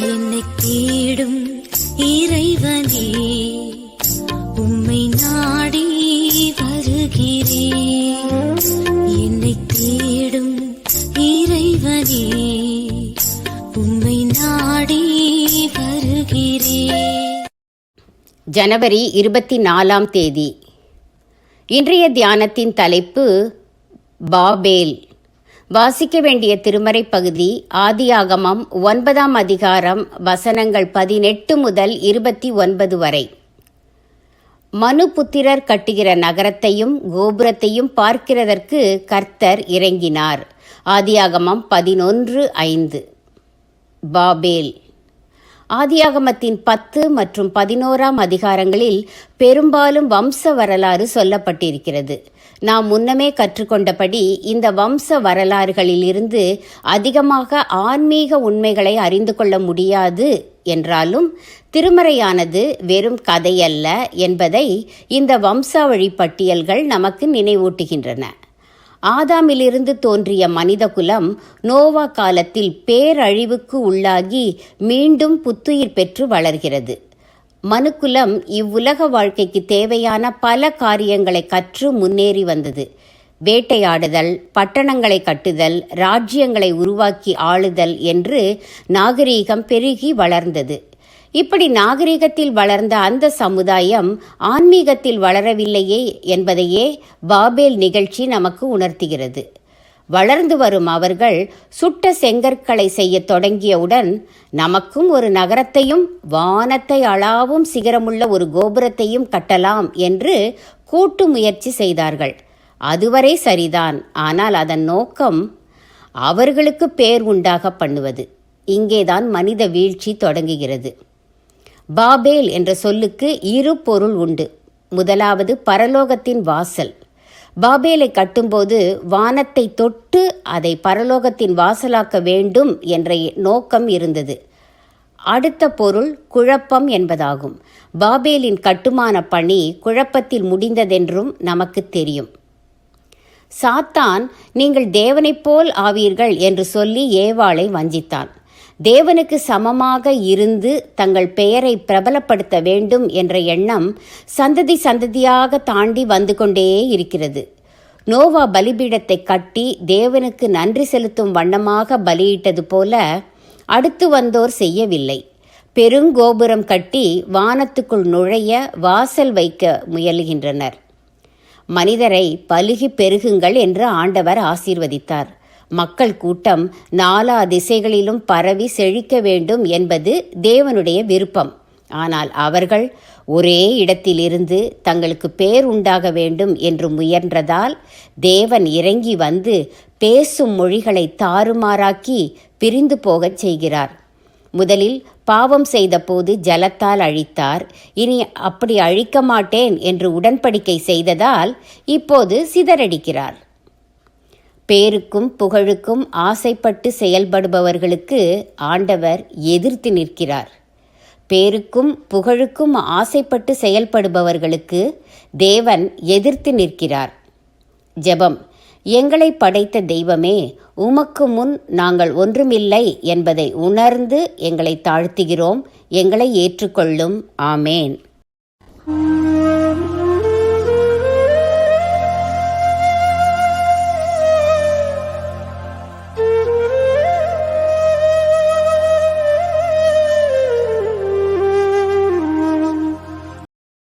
என்னை தேடும் இறைவனே உம்மை நாடி வருகிறேன் என்னை தேடும் இறைவனே உம்மை நாடி வருகிறேன் ஜனவரி இருபத்தி நாலாம் தேதி. இன்றைய தியானத்தின் தலைப்பு பாபேல். வாசிக்க வேண்டிய திருமறை பகுதி ஆதியாகமம் ஒன்பதாம் அதிகாரம் வசனங்கள் பதினெட்டு முதல் இருபத்தி ஒன்பது வரை. மனு புத்திரர் கட்டுகிற நகரத்தையும் கோபுரத்தையும் பார்க்கிறதற்கு கர்த்தர் இறங்கினார். ஆதியாகமம் பதினொன்று ஐந்து. பாபேல். ஆதியாகமத்தின் பத்து மற்றும் பதினோராம் அதிகாரங்களில் பெரும்பாலும் வம்ச வரலாறு சொல்லப்பட்டிருக்கிறது. நாம் முன்னமே கற்றுக்கொண்டபடி இந்த வம்ச வரலாறுகளிலிருந்து அதிகமாக ஆன்மீக உண்மைகளை அறிந்து கொள்ள முடியாது என்றாலும் திருமறையானது வெறும் கதையல்ல என்பதை இந்த வம்சாவழி பட்டியல்கள் நமக்கு நினைவூட்டுகின்றன. ஆதாமிலிருந்து தோன்றிய மனிதகுலம் நோவா காலத்தில் பேரழிவுக்கு உள்ளாகி மீண்டும் புத்துயிர் பெற்று வளர்கிறது. மனுக்குலம் இவ்வுலக வாழ்க்கைக்கு தேவையான பல காரியங்களை கற்று முன்னேறி வந்தது. வேட்டையாடுதல் பட்டணங்களை கட்டுதல் ராஜ்யங்களை உருவாக்கி ஆளுதல் என்று நாகரீகம் பெருகி வளர்ந்தது. இப்படி நாகரிகத்தில் வளர்ந்த அந்த சமுதாயம் ஆன்மீகத்தில் வளரவில்லையே என்பதையே பாபேல் நிகழ்ச்சி நமக்கு உணர்த்துகிறது. வளர்ந்து வரும் அவர்கள் சுட்ட செங்கற்களை செய்ய தொடங்கியவுடன் நமக்கும் ஒரு நகரத்தையும் வானத்தை அளாவும் சிகரமுள்ள ஒரு கோபுரத்தையும் கட்டலாம் என்று கூட்டு முயற்சி செய்தார்கள். அதுவரை சரிதான். ஆனால் அதன் நோக்கம் அவர்களுக்கு பேர் உண்டாக பண்ணுவது. இங்கேதான் மனித வீழ்ச்சி தொடங்குகிறது. பாபேல் என்ற சொல்லுக்கு இரு பொருள் உண்டு. முதலாவது பரலோகத்தின் வாசல். பாபேலை கட்டும்போது வானத்தை தொட்டு அதை பரலோகத்தின் வாசலாக்க வேண்டும் என்ற நோக்கம் இருந்தது. அடுத்த பொருள் குழப்பம் என்பதாகும். பாபேலின் கட்டுமான பணி குழப்பத்தில் முடிந்ததென்றும் நமக்கு தெரியும். சாத்தான் நீங்கள் தேவனைப் போல் ஆவீர்கள் என்று சொல்லி ஏவாளை வஞ்சித்தான். தேவனுக்கு சமமாக இருந்து தங்கள் பெயரை பிரபலப்படுத்த வேண்டும் என்ற எண்ணம் சந்ததி சந்ததியாக தாண்டி வந்து கொண்டே இருக்கிறது. நோவா பலிபீடத்தை கட்டி தேவனுக்கு நன்றி செலுத்தும் வண்ணமாக பலியிட்டது போல அடுத்து வந்தோர் செய்யவில்லை. பெருங்கோபுரம் கட்டி வானத்துக்குள் நுழைய வாசல் வைக்க முயலுகின்றனர். மனிதரை பலுகி பெருகுங்கள் என்று ஆண்டவர் ஆசீர்வதித்தார். மக்கள் கூட்டம் நாலா திசைகளிலும் பரவி செழிக்க வேண்டும் என்பது தேவனுடைய விருப்பம். ஆனால் அவர்கள் ஒரே இடத்திலிருந்து தங்களுக்கு பேர் உண்டாக வேண்டும் என்று முயன்றதால் தேவன் இறங்கி வந்து பேசும் மொழிகளை தாறுமாறாக்கி பிரிந்து போகச் செய்கிறார். முதலில் பாவம் செய்தபோது ஜலத்தால் அழித்தார். இனி அப்படி அழிக்க மாட்டேன் என்று உடன்படிக்கை செய்ததால் இப்போது சிதறடிக்கிறார். பேருக்கும் புகழுக்கும் ஆசைப்பட்டு செயல்படுபவர்களுக்கு ஆண்டவர் எதிர்த்து நிற்கிறார். பேருக்கும் புகழுக்கும் ஆசைப்பட்டு செயல்படுபவர்களுக்கு தேவன் எதிர்த்து நிற்கிறார். ஜெபம். எங்களை படைத்த தெய்வமே உமக்கு முன் நாங்கள் ஒன்றுமில்லை என்பதை உணர்ந்து எங்களை தாழ்த்துகிறோம் எங்களை ஏற்றுக்கொள்ளும். ஆமேன்.